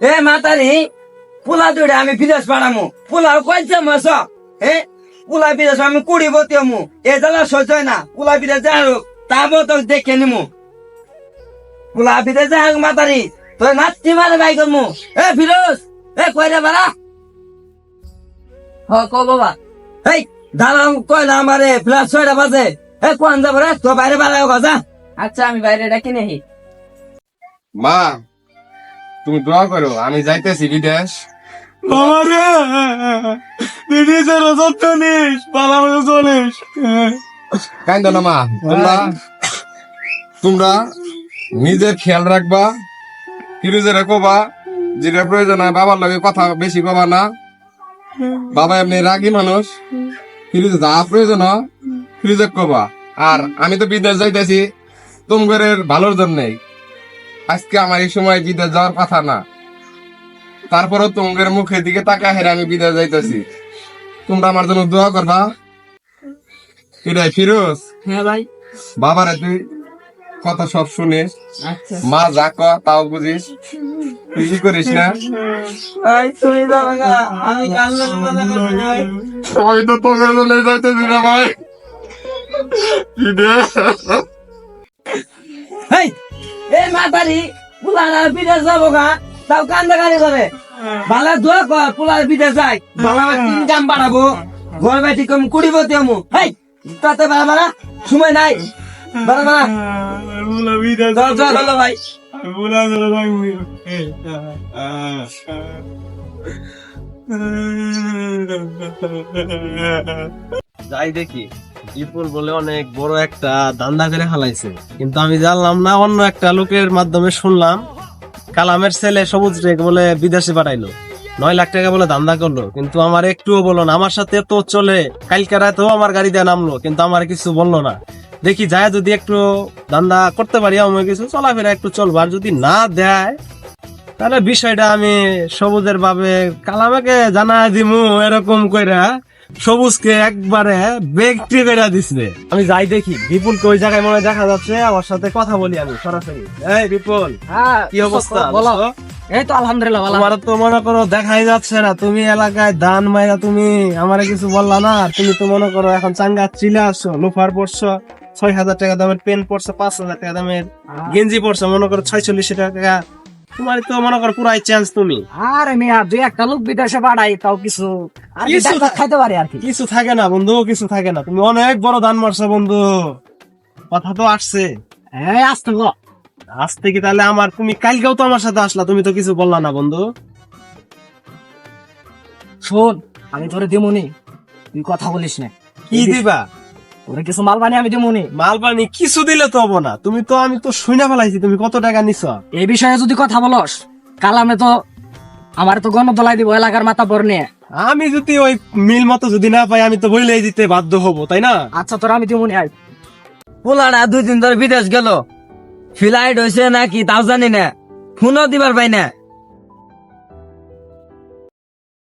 এ মাতারি, পোলা দুইটা আমি বিদেশ পাঠামু পোলার কয়েছে মাস হে? পোলা বিদেশ আমি কুড়ি বতিয়ামু এ জ্বালা সহ্য হয় না। পোলা বিদেশ যাই হোক তাবো তো দেখে নিমু। পোলা বিদেশ যাই হোক, মাতারি, তোর নাতি মারে বাই করমু। এ ফিরোজ, এ কয়রা বাড়া? হ, ক বাবা। এই দাঁড়াম কয়লা আমারে ফ্লাস ছয়টা বাজে। এ কোন যাব রে? তো বাইরে বাড়াও গজা আচ্ছা আমি বাইরে ডাকি নেই। মা তুমি দোয়া করো আমি যাইতেছি বিদেশ। বাবারে বিদেশের যত্ন নিস ভালো মতো চলিস কাইন্দ না মা তোমরা তোমরা নিজের খেয়াল রাখবা ফিরুজের কবা যেটা প্রয়োজন হয় বাবার লগে কথা বেশি কবা না। বাবা এমনি রাগি মানুষ ফিরুজে যা প্রয়োজন হয় ফিরুজে কবা। আর আমি তো বিদেশ যাইতেছি তোমাদের ভালোর জন্যই। আজকে আমার এই সময় বিদেশ যাওয়ার কথা না। তারপরেও তোমাদের মুখের দিকে তাকা হেরে আমি বিদেশ যাইতেছি। তোমরা আমার জন্য দোয়া করবা। এটাই ফিরোজ। হ্যাঁ ভাই। বাবারে তুই কথা সব শুনিস আচ্ছা। মা যা ক তাও বুঝিস। তুই কি করিস না? আমি তো যাইতেছি না ভাই। মাতারি পুলার বিদেশ যাব গা। তাও কান্দা গাড়ি করে। ভালো দোয়া কর পুলার বিদেশ যাই। ভালো ইনকাম বাড়াবো। ঘর বাড়ি কম কুড়িব তেমু এই তাতে বাড়া বাড়া সময় নাই। বাড়া বাড়া। বলা চল চল ভাই। বলা যাই দেখি। বিপুল বলে অনেক বড় একটা দান্দা করে হালাইছে কিন্তু আমি জানলাম না, অন্য একটা লোকের মাধ্যমে শুনলাম, কালামের ছেলে সবুজ রেখ বলে বিদেশে পাঠাইলো। নয় লাখ টাকা বলে দান্দা করল। কিন্তু আমার একটুও বলল না, আমার সাথে তো চলে। কালকে রাতেও আমার গাড়ি দিয়ে নামলো, কিন্তু আমার কিছু বলল না। দেখি যায় যদি একটু দান্দা করতে পারি আমার কিছু চলাফেরা একটু চলবো। আর যদি না দেয়, তাহলে বিষয়টা আমি সবুজের ভাবে কালামাকে জানা দিমু, এরকম কইরা। সবুজকে একবারে বেগটি করে দিছে। আমি যাই দেখি বিপুলকে ওই জায়গায় মনে দেখা যাচ্ছে আমার সাথে কথা বলি আমি সরাসরি। এই বিপুল কি অবস্থা? বলো। এই তো আলহামদুলিল্লাহ ভালো। তোমার তো মনে করো দেখাই যাচ্ছে না তুমি এলাকায় দান মাইরা তুমি আমারে কিছু বললা না তুমি তো মনে করো এখন চাঙ্গা চিলে আসছো লোফার পড়ছো ছয় হাজার টাকা দামের পেন পড়ছো পাঁচ হাজার টাকা দামের গেঞ্জি পড়ছো মনে করো ছয়চল্লিশ টাকা তোমার তো মনে করো পুরাই তুমি। আরে মিয়া দুই একটা লোক বিদেশে পাঠাই তাও কিছু আর কিছু খাইতে পারি আর কিছু থাকে না বন্ধু কিছু থাকে না। তুমি অনেক বড় দান মারছো বন্ধু। কথা তো আসছে। হ্যাঁ আসতে গো আজ থেকে তাহলে আমার তুমি কালকেও তো আমার সাথে আসলা তুমি তো কিছু বললা না বন্ধু। শোন আমি তোরে দিমুনি তুই কথা বলিস না। কি দিবা? তোরে কিছু মাল বানিয়ে আমি দিমুনি। মাল পানি কিছু দিলে তো হব না। তুমি তো আমি তো শুনে ফেলাইছি তুমি কত টাকা নিছ? এই বিষয়ে যদি কথা বলস কালামে তো আমার তো গণদলাই দিব এলাকার মাথা পর নিয়ে। আমি যদি ওই মিল মতো যদি না পাই আমি তো বইলেই দিতে বাধ্য হব তাই না? আচ্ছা তোর আমি দিমুনি আই পোলাটা দুই দিন ধরে বিদেশ গেল। ফ্লাইট হয়েছে নাকি তাও জানি না। ফোনও দিবার পাই না।